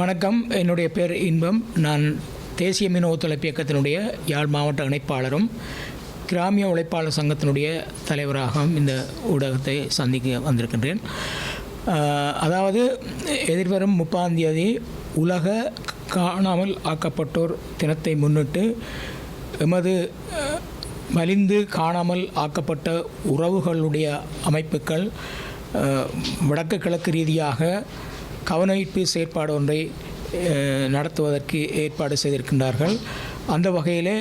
வணக்கம். என்னுடைய பேர் இன்பம். நான் தேசிய மீன் ஒத்துழைப்பு இயக்கத்தினுடைய யாழ் மாவட்ட இணைப்பாளரும் கிராமிய உழைப்பாளர் சங்கத்தினுடைய தலைவராகவும் இந்த ஊடகத்தை சந்திக்க வந்திருக்கின்றேன். அதாவது எதிர்வரும் முப்பாம் தேதி உலக காணாமல் ஆக்கப்பட்டோர் தினத்தை முன்னிட்டு எமது மலிந்து காணாமல் ஆக்கப்பட்ட உறவுகளுடைய அமைப்புகள் வடக்கு கிழக்கு ரீதியாக கவனஈர்ப்பு செயற்பாடு ஒன்றை நடத்துவதற்கு ஏற்பாடு செய்திருக்கின்றார்கள். அந்த வகையிலே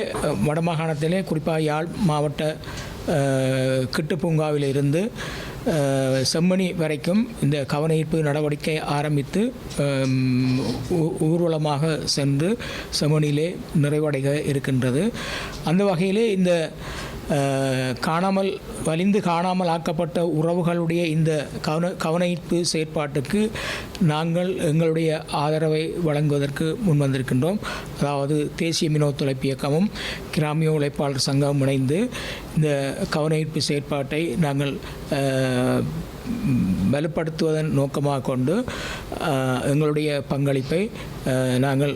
வடமாகாணத்திலே குறிப்பாக யாழ் மாவட்ட கிட்டுப்பூங்காவில் கிட்டு இருந்து செம்மணி வரைக்கும் இந்த கவனஈர்ப்பு நடவடிக்கை ஆரம்பித்து ஊர்வலமாக சென்று செம்மணியிலே நிறைவடைய இருக்கின்றது. அந்த வகையிலே இந்த காணாமல் வலிந்து காணாமல் ஆக்கப்பட்ட உறவுகளுடைய இந்த கவன கவனிப்பு செயற்பாட்டுக்கு நாங்கள் எங்களுடைய ஆதரவை வழங்குவதற்கு முன்வந்திருக்கின்றோம். அதாவது தேசிய மீனவ தொலைப்பு இயக்கமும் கிராமிய உழைப்பாளர் சங்கமும் இணைந்து இந்த கவனஈர்ப்பு செயற்பாட்டை நாங்கள் வலுப்படுத்துவதன் நோக்கமாக கொண்டு எங்களுடைய பங்களிப்பை நாங்கள்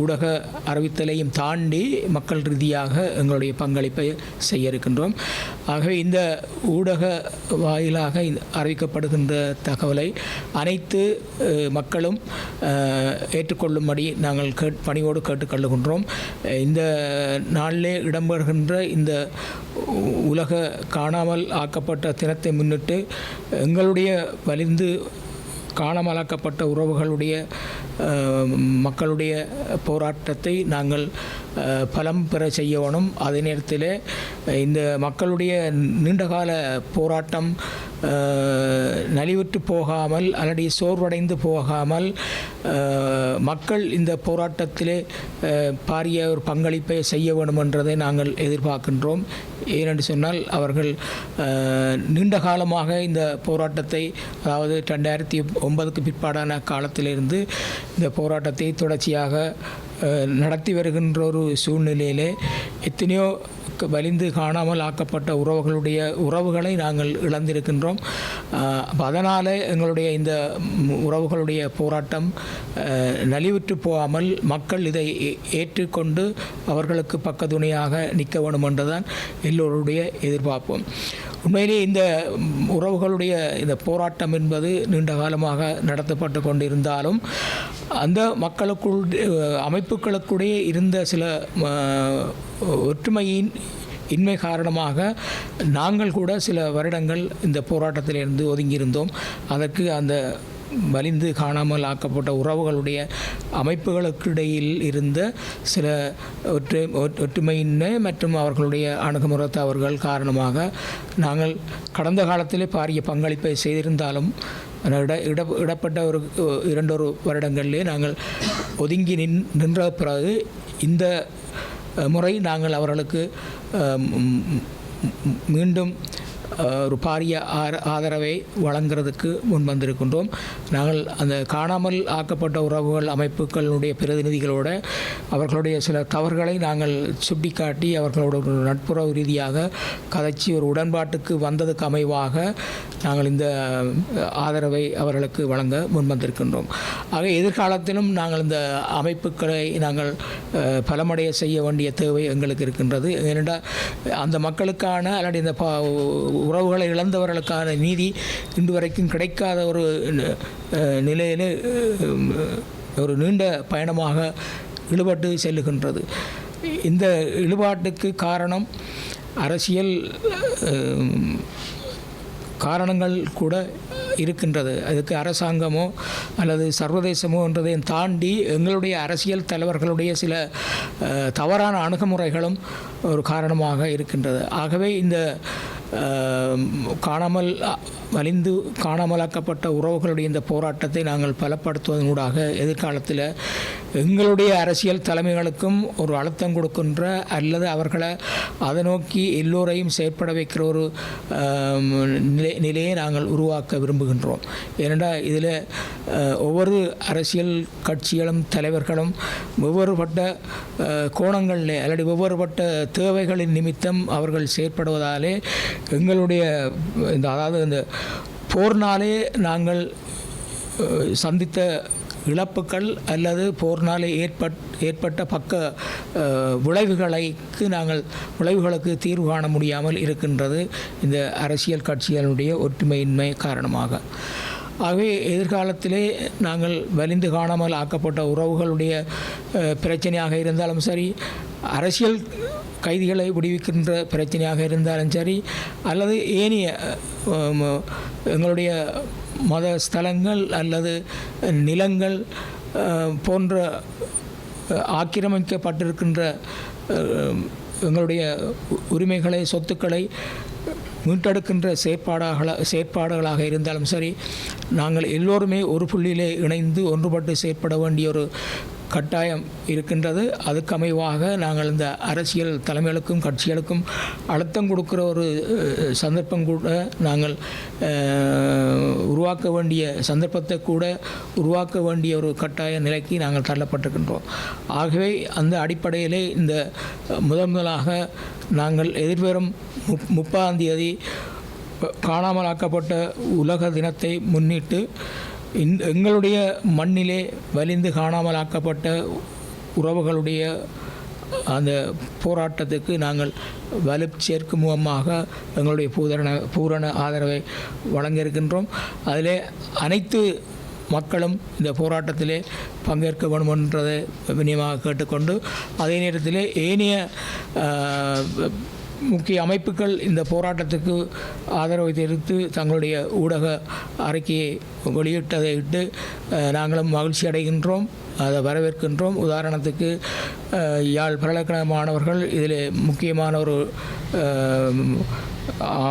ஊடக அறிவித்தலையும் தாண்டி மக்கள் ரீதியாக எங்களுடைய பங்களிப்பை செய்ய இருக்கின்றோம். ஆகவே இந்த ஊடக வாயிலாக அறிவிக்கப்படுகின்ற தகவலை அனைத்து மக்களும் ஏற்றுக்கொள்ளும்படி நாங்கள் கேட் பணியோடு கேட்டுக்கொள்ளுகின்றோம். இந்த நாளிலே இடம்பெறுகின்ற இந்த உலக காணாமல் ஆக்கப்பட்ட தினத்தை முன்னிட்டு எங்களுடைய வலிந்து காணாமலாக்கப்பட்ட உறவுகளுடைய மக்களுடைய போராட்டத்தை நாங்கள் பலம் பெற செய்யணும் அதே நேரத்தில் இந்த மக்களுடைய நீண்டகால போராட்டம் நலிவுற்று போகாமல் அல்லது சோர்வடைந்து போகாமல் மக்கள் இந்த போராட்டத்திலே பாரிய ஒரு பங்களிப்பை செய்ய வேண்டும் என்றதை நாங்கள் எதிர்பார்க்கின்றோம். ஏனென்று சொன்னால் அவர்கள் நீண்ட காலமாக இந்த போராட்டத்தை அதாவது ரெண்டாயிரத்தி ஒன்பதுக்கு பிற்பாடான காலத்திலிருந்து இந்த போராட்டத்தை தொடர்ச்சியாக நடத்தி வருகின்ற ஒரு சூழ்நிலையிலே எத்தனையோ வலிந்து காணாமல் ஆக்கப்பட்ட உறவுகளுடைய உறவுகளை நாங்கள் இழந்திருக்கின்றோம். அதனால் எங்களுடைய இந்த உறவுகளுடைய போராட்டம் நலிவுற்று போகாமல் மக்கள் இதை ஏ- ஏற்றுக்கொண்டு அவர்களுக்கு பக்கத்துணையாக நிற்க வேண்டும் என்றுதான் எல்லோருடைய எதிர்பார்ப்போம். உண்மையிலேயே இந்த உறவுகளுடைய இந்த போராட்டம் என்பது நீண்ட காலமாக நடத்தப்பட்டு கொண்டிருந்தாலும் அந்த மக்களுக்குள் அமைப்புகளுக்குடைய இருந்த சில ஒற்றுமையின் இன்மை காரணமாக நாங்கள் கூட சில வருடங்கள் இந்த போராட்டத்திலிருந்து ஒதுங்கியிருந்தோம். அதற்கு அந்த வலிந்து காணாமல் ஆக்கப்பட்ட உறவுகளுடைய அமைப்புகளுக்கு இடையில் இருந்த சில ஒற்றை ஒற்- ஒற்றுமையின்மை மற்றும் அவர்களுடைய அணுகுமுறை தவறுகள் காரணமாக நாங்கள் கடந்த காலத்திலே பாரிய பங்களிப்பை செய்திருந்தாலும் இட இட இடப்பட்ட ஒரு இரண்டொரு வருடங்களிலே நாங்கள் ஒதுங்கி நின் நின்ற பிறகு இந்த முறை நாங்கள் அவர்களுக்கு மீண்டும் ஒரு பாரிய ஆதரவை வழங்குறதுக்கு முன் வந்திருக்கின்றோம். நாங்கள் அந்த காணாமல் ஆக்கப்பட்ட உறவுகள் அமைப்புகளுடைய பிரதிநிதிகளோட அவர்களுடைய சில தவறுகளை நாங்கள் சுட்டிக்காட்டி அவர்களோட ஒரு நட்புறவு ரீதியாக கதைச்சி ஒரு உடன்பாட்டுக்கு வந்ததுக்கு அமைவாக நாங்கள் இந்த ஆதரவை அவர்களுக்கு வழங்க முன்வந்திருக்கின்றோம் ஆக எதிர்காலத்திலும் நாங்கள் இந்த அமைப்புகளை நாங்கள் பலமடைய செய்ய வேண்டிய தேவை எங்களுக்கு இருக்கின்றது. ஏனென்றால் அந்த மக்களுக்கான அல்லது இந்த பா உறவுகளை இழந்தவர்களுக்கான நீதி இன்று வரைக்கும் கிடைக்காத ஒரு நிலையில் ஒரு நீண்ட பயணமாக இழுபட்டு செல்லுகின்றது. இந்த இழுபாட்டுக்கு காரணம் அரசியல் காரணங்கள் கூட இருக்கின்றது. அதுக்கு அரசாங்கமோ அல்லது சர்வதேசமோ என்றதையும் தாண்டி எங்களுடைய அரசியல் தலைவர்களுடைய சில தவறான அணுகுமுறைகளும் ஒரு காரணமாக இருக்கின்றது. ஆகவே இந்த കാണാമൽ வலிந்து காணாமலாக்கப்பட்ட உறவுகளுடைய இந்த போராட்டத்தை நாங்கள் பலப்படுத்துவதனூடாக எதிர்காலத்தில் எங்களுடைய அரசியல் தலைமைகளுக்கும் ஒரு அழுத்தம் கொடுக்கின்ற அல்லது அவர்களை அதை நோக்கி எல்லோரையும் செயற்பட வைக்கிற ஒரு நிலை நிலையை நாங்கள் உருவாக்க விரும்புகின்றோம். ஏனென்றால் இதில் ஒவ்வொரு அரசியல் கட்சிகளும் தலைவர்களும் ஒவ்வொருபட்ட அஹ், கோணங்களில் அல்லது ஒவ்வொருபட்ட தேவைகளின் நிமித்தம் அவர்கள் செயற்படுவதாலே எங்களுடைய இந்த அதாவது இந்த போர்னாலே நாங்கள் சந்தித்த இழப்புகள் அல்லது போர்னாலே ஏற்பட் ஏற்பட்ட பக்க விளைவுகளைக்கு நாங்கள் விளைவுகளுக்கு தீர்வு காண முடியாமல் இருக்கின்றது இந்த அரசியல் கட்சிகளுடைய ஒற்றுமையின்மை காரணமாக. ஆகவே எதிர்காலத்திலே நாங்கள் வலிந்து காணாமல் ஆக்கப்பட்ட உறவுகளுடைய பிரச்சனையாக இருந்தாலும் சரி அரசியல் கைதிகளை விடுவிக்கின்ற பிரச்சனையாக இருந்தாலும் சரி அல்லது ஏனைய எங்களுடைய மத ஸ்தலங்கள் அல்லது நிலங்கள் போன்ற ஆக்கிரமிக்கப்பட்டிருக்கின்ற எங்களுடைய உரிமைகளை சொத்துக்களை மீட்டெடுக்கின்ற செயற்பாடாக செயற்பாடுகளாக இருந்தாலும் சரி நாங்கள் எல்லோருமே ஒரு புள்ளியிலே இணைந்து ஒன்றுபட்டு செயற்பட வேண்டிய ஒரு கட்டாயம் இருக்கின்றது. அதுக்கு அமைவாக நாங்கள் இந்த அரசியல் தலைமைகளுக்கும் கட்சிகளுக்கும் அழுத்தம் கொடுக்குற ஒரு சந்தர்ப்பம் கூட நாங்கள் உருவாக்க வேண்டிய சந்தர்ப்பத்தை கூட உருவாக்க வேண்டிய ஒரு கட்டாய நிலைக்கு நாங்கள் தள்ளப்பட்டிருக்கின்றோம். ஆகவே அந்த அடிப்படையிலே இந்த முதன் முதலாக நாங்கள் எதிர்வரும் முப் முப்பதாம் தேதி காணாமலாக்கப்பட்ட உலக தினத்தை முன்னிட்டு இந் எங்களுடைய மண்ணிலே வலிந்து காணாமலாக்கப்பட்ட உறவுகளுடைய அந்த போராட்டத்துக்கு நாங்கள் வலு சேர்க்கும் முகமாக எங்களுடைய பூரண பூரண ஆதரவை வழங்க இருக்கின்றோம் அதிலே அனைத்து மக்களும் இந்த போராட்டத்திலே பங்கேற்க வேண்டும் என்றதை வினியமாக கேட்டுக்கொண்டு அதே நேரத்தில் ஏனைய முக்கிய அமைப்புகள் இந்த போராட்டத்துக்கு ஆதரவை தெரிவித்து தங்களுடைய ஊடக அறிக்கையை வெளியிட்டதை இட்டு நாங்களும் மகிழ்ச்சி அடைகின்றோம் அதை வரவேற்கின்றோம். உதாரணத்துக்கு யாழ் பல்கலைக்கழக மாணவர்கள் இதில் முக்கியமான ஒரு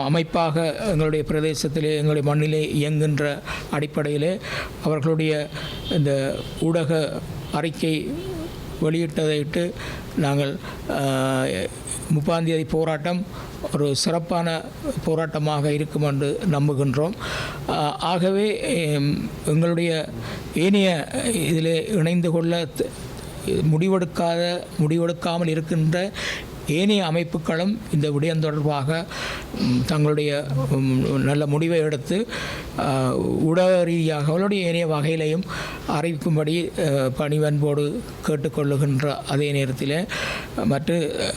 அமைப்பாக எங்களுடைய பிரதேசத்திலே எங்களுடைய மண்ணிலே இயங்குகின்ற அடிப்படையிலே அவர்களுடைய இந்த ஊடக அறிக்கை வெளியிட்டதையிட்டு நாங்கள் முப்பாம் தேதி போராட்டம் ஒரு சிறப்பான போராட்டமாக இருக்கும் என்று நம்புகின்றோம். ஆகவே எங்களுடைய ஏனைய இதில் இணைந்து கொள்ள முடிவெடுக்காத முடிவெடுக்காமல் இருக்கின்ற ஏனைய அமைப்புகளும் இந்த விடயம் தொடர்பாக தங்களுடைய நல்ல முடிவை எடுத்து ஆஹ், ஊடக ரீதியாக அவளுடைய ஏனைய வகையிலையும் அறிவிக்கும்படி பணிவன்போடு கேட்டுக்கொள்ளுகின்ற அதே நேரத்தில் மற்ற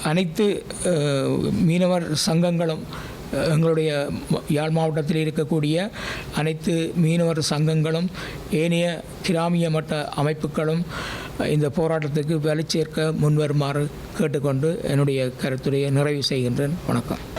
அனைத்து மீனவர் சங்கங்களும் எங்களுடைய யாழ் மாவட்டத்தில் இருக்கக்கூடிய அனைத்து மீனவர் சங்கங்களும் ஏனைய கிராமிய மட்ட அமைப்புகளும் இந்த போராட்டத்துக்கு வலுச்சேர்க்க முன்வருமாறு கேட்டுக்கொண்டு என்னுடைய கருத்துரையை நிறைவு செய்கின்றேன். வணக்கம்.